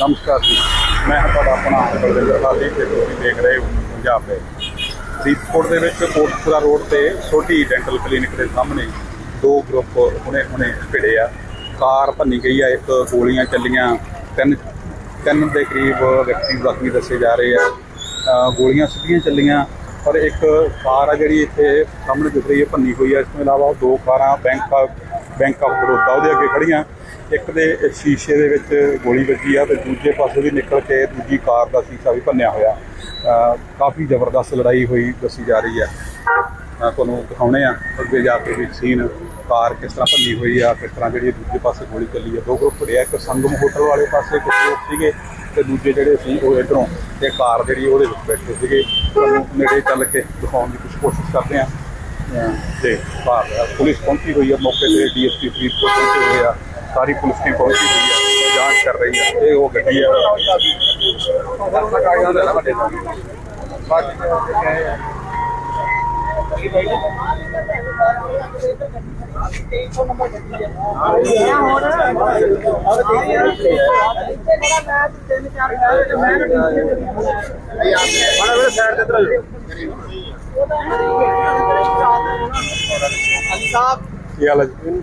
ਨਮਸਕਾਰ ਜੀ। ਮੈਂ ਤੁਹਾਡਾ ਆਪਣਾ ਬਲਵਿੰਦਰ ਹਾਲੀ ਤੇ ਤੁਸੀਂ ਦੇਖ ਰਹੇ ਹੋ ਪੰਜਾਬ ਦੇ। ਫਰੀਦਕੋਟ ਦੇ ਵਿੱਚ ਕੋਟਪੁਰਾ ਰੋਡ ਤੇ ਛੋਟੀ ਡੈਂਟਲ ਕਲੀਨਿਕ ਦੇ ਸਾਹਮਣੇ ਦੋ ਗਰੁੱਪ ਹੁਣੇ ਹੁਣੇ ਭਿੜੇ ਆ। ਕਾਰ ਭੰਨੀ ਗਈ ਆ, ਇੱਕ ਗੋਲੀਆਂ ਚੱਲੀਆਂ। ਤਿੰਨ ਤਿੰਨ ਦੇ ਕਰੀਬ ਵਿਅਕਤੀ ਜ਼ਖਮੀ ਦੱਸੇ ਜਾ ਰਹੇ ਆ। ਗੋਲੀਆਂ ਸਿੱਧੀਆਂ ਚੱਲੀਆਂ, ਪਰ ਇੱਕ ਕਾਰ ਆ ਜਿਹੜੀ ਇੱਥੇ ਸਾਹਮਣੇ ਦਿਖ ਰਹੀ ਹੈ, ਭੰਨੀ ਹੋਈ ਆ। ਇਸ ਤੋਂ ਇਲਾਵਾ ਦੋ ਕਾਰਾਂ bank of bank of Baroda ਉਹਦੇ ਅੱਗੇ ਖੜੀਆਂ ਇੱਕ ਦੇ ਸ਼ੀਸ਼ੇ ਦੇ ਵਿੱਚ ਗੋਲੀ ਵੱਜੀ ਆ ਤੇ ਦੂਜੇ ਪਾਸੇ ਵੀ ਨਿਕਲ ਕੇ ਦੂਜੀ ਕਾਰ ਦਾ ਸ਼ੀਸ਼ਾ ਵੀ ਭੰਨਿਆ ਹੋਇਆ। ਕਾਫੀ ਜ਼ਬਰਦਸਤ ਲੜਾਈ ਹੋਈ, ਦੱਸੀ ਜਾ ਰਹੀ ਹੈ। ਮੈਂ ਤੁਹਾਨੂੰ ਦਿਖਾਉਣੇ ਆ, ਅੱਗੇ ਜਾ ਕੇ ਵੀ ਸੀਨ ਕਾਰ ਕਿਸ ਤਰ੍ਹਾਂ ਭੰਨੀ ਹੋਈ ਆ, ਕਿਸ ਤਰ੍ਹਾਂ ਜਿਹੜੀ ਦੂਜੇ ਪਾਸੇ ਗੋਲੀ ਚੱਲੀ ਆ, ਦੋ ਗਰੁੱਪ ਫੜਿਆ ਇੱਕ ਸੰਗਮ ਹੋਟਲ ਵਾਲੇ ਪਾਸੇ ਕੁਝ ਲੋਕ ਸੀਗੇ ਤੇ ਦੂਜੇ ਜਿਹੜੇ ਸੀ ਉਹ ਇਧਰੋਂ ਤੇ ਕਾਰ ਜਿਹੜੀ ਉਹਦੇ ਵਿੱਚ ਬੈਠੇ ਸੀਗੇ। ਤੁਹਾਨੂੰ ਨੇੜੇ ਚੱਲ ਕੇ ਦਿਖਾਉਣ ਦੀ ਕੁਛ ਕੋਸ਼ਿਸ਼ ਕਰਦੇ ਆ। ਤੇ ਭਾਰ ਪੁਲਿਸ ਪਹੁੰਚੀ ਹੋਈ ਆ, ਮੌਕੇ ਤੇ ਡੀਐਸਪੀ ਫਰੀਦਕੋਟ ਪਹੁੰਚੇ ਹੋਏ ਆ। ਸਾਰੀ ਪੁਲਿਸ ਟੀਮ ਪਹੁੰਚੀ ਹੋਈ ਆ ਜਾਂਚ ਕਰ ਰਹੀ ਆ ਇਹ ਉਹ ਗੱਡੀ ਆ ਕੀ ਹਾਲ ਹੈ ਜੀ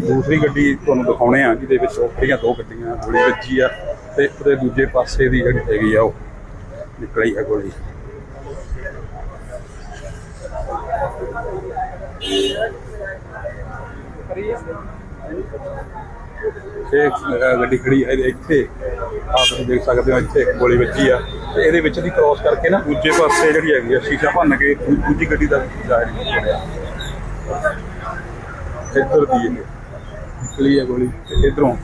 ਦੂਸਰੀ ਗੱਡੀ ਤੁਹਾਨੂੰ ਦਿਖਾਉਣੇ ਆ, ਜਿਹਦੇ ਵਿੱਚ ਉਹ ਦੋ ਗੱਡੀਆਂ, ਗੋਲੀ ਵੱਜੀ ਆ ਤੇ ਉਹਦੇ ਦੂਜੇ ਪਾਸੇ ਦੀ ਜਿਹੜੀ ਹੈਗੀ ਆ ਉਹ ਨਿਕਲੀ ਆ ਗੋਲੀ। ਇਹ ਗੱਡੀ ਖੜੀ ਹੈ ਇੱਥੇ। ਆਪ ਤੁਸੀਂ ਦੇਖ ਸਕਦੇ ਹੋ, ਇੱਥੇ ਇੱਕ ਗੋਲੀ ਵੱਜੀ ਆ। ਤੇ ਇਹਦੇ ਵਿੱਚ ਦੀ ਕ੍ਰਾਸ ਕਰਕੇ ਨਾ ਦੂਜੇ ਪਾਸੇ ਜਿਹੜੀ ਹੈਗੀ ਆ, ਸ਼ੀਸ਼ਾ ਭੰਨ ਕੇ ਦੂ- ਦੂਜੀ ਗੱਡੀ ਦਾ ਜਾ ਰਹੀ ਇੱਧਰ ਦੀ ਇਹ ਨਿਕਲੀ ਹੈ ਗੋਲੀ ਤੇ ਇਧਰੋਂ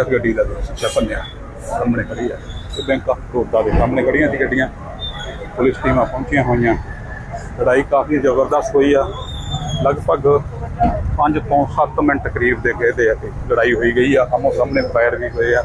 ਇਸ ਗੱਡੀ ਦਾ ਸ਼ੀਸ਼ਾ ਭੰਨਿਆ, ਸਾਹਮਣੇ ਖੜੀ ਆ। ਤੇ ਬੈਂਕ ਆਫ ਬੜੌਦਾ ਦੇ ਸਾਹਮਣੇ ਖੜੀਆਂ ਸੀ ਗੱਡੀਆਂ। ਪੁਲਿਸ ਟੀਮਾਂ ਪਹੁੰਚੀਆਂ ਹੋਈਆਂ। ਲੜਾਈ ਕਾਫੀ ਜ਼ਬਰਦਸਤ ਹੋਈ ਆ। ਲਗਭਗ 5 ਤੋਂ 7 ਮਿੰਟ ਕਰੀਬ ਦੇ ਕਹਿੰਦੇ ਆ ਕਿ ਲੜਾਈ ਹੋਈ ਗਈ ਆ। ਆਮੋ ਸਾਹਮਣੇ ਫਾਇਰ ਵੀ ਹੋਏ ਆ।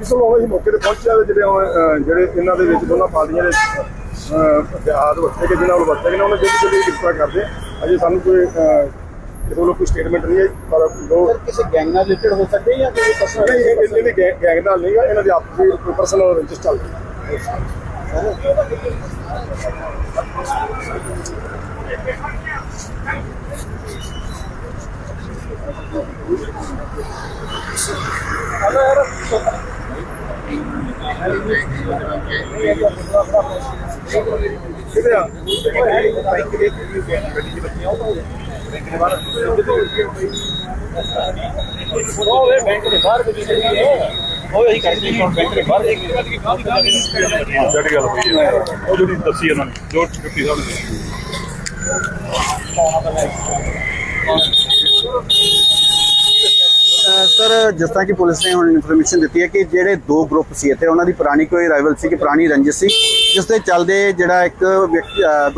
ਇਸ ਨੂੰ ਅਸੀਂ ਮੌਕੇ ਤੇ ਪਹੁੰਚਿਆ ਜਿਹੜੇ ਹੁਣ, ਅਹ, ਜਿਹੜੇ ਇਹਨਾਂ ਦੇ ਵਿੱਚ ਦੋਨਾਂ ਪਾਰਟੀਆਂ ਦੇ ਹਥਿਆਰ ਵਰਤੇ ਗਏ ਜਿਨ੍ਹਾਂ ਨੂੰ ਵਰਤੇ ਨੇ ਉਹਨਾਂ ਜਿਹੜੀ ਜਿਹੜੀ ਗ੍ਰਿਫਤਾਰ ਕਰਦੇ ਆ। ਅਜੇ ਸਾਨੂੰ ਕੋਈ ਅਹ, ਕਿਸੇ ਵੱਲੋਂ ਕੋਈ ਸਟੇਟਮੈਂਟ ਨਹੀਂ ਹੈ ਪਰ ਲੋਕ ਕਿਸੇ ਗੈਂਗ ਨਾਲ ਰਿਲੇਟਡ ਹੋ ਸਕਦੇ ਜਾਂ ਕੋਈ ਪਰਸਨਲ ਨਹੀਂ ਇਹ ਇਹਨਾਂ ਦੀ ਗੈਂਗ ਗੈਂਗ ਨਾਲ ਨਹੀਂ ਗਾ ਇਹਨਾਂ ਦੀ ਆਪਸੀ ਕੋਈ ਪਰਸਨਲ ਰੰਜਿਸ਼ ਚੱਲ ਰਹੀ ਹੈ ਕਿਹਦੇ ਆ ਬਾਈਕ ਦੇ ਗੱਡੀ ਦੀ ਬੱਚੀਆਂ ਉਹ ਉਹ ਇਹ ਬੈਂਕ ਦੇ ਬਾਹਰ ਕੋਈ ਨਹੀਂ ਹੈ ਉਹ ਹੀ ਕਰਦੇ ਨੇ ਬੈਂਕ ਦੇ ਬਾਹਰ ਇੱਕ ਜਿਹੜੀ ਗੱਲ ਹੋਈ ਹੈ ਉਹ ਜਿਹੜੀ ਦੱਸੀ ਉਹਨਾਂ ਨੇ, ਜੋ ਡਿਪਟੀ ਸਾਹਿਬ ਨੇ ਸਰ, ਜਿਸ ਤਰ੍ਹਾਂ ਕਿ ਪੁਲਿਸ ਨੇ ਹੁਣ ਇਨਫੋਰਮੇਸ਼ਨ ਦਿੱਤੀ ਹੈ ਕਿ ਜਿਹੜੇ ਦੋ ਗਰੁੱਪ ਸੀ ਇੱਥੇ, ਉਹਨਾਂ ਦੀ ਪੁਰਾਣੀ ਕੋਈ ਰਾਈਵਲ ਸੀ ਕਿ ਪੁਰਾਣੀ ਰੰਜਿਸ਼ ਸੀ, ਜਿਸ ਦੇ ਚੱਲਦੇ ਜਿਹੜਾ ਇੱਕ ਵਿਅਕਤੀ- ਅਹ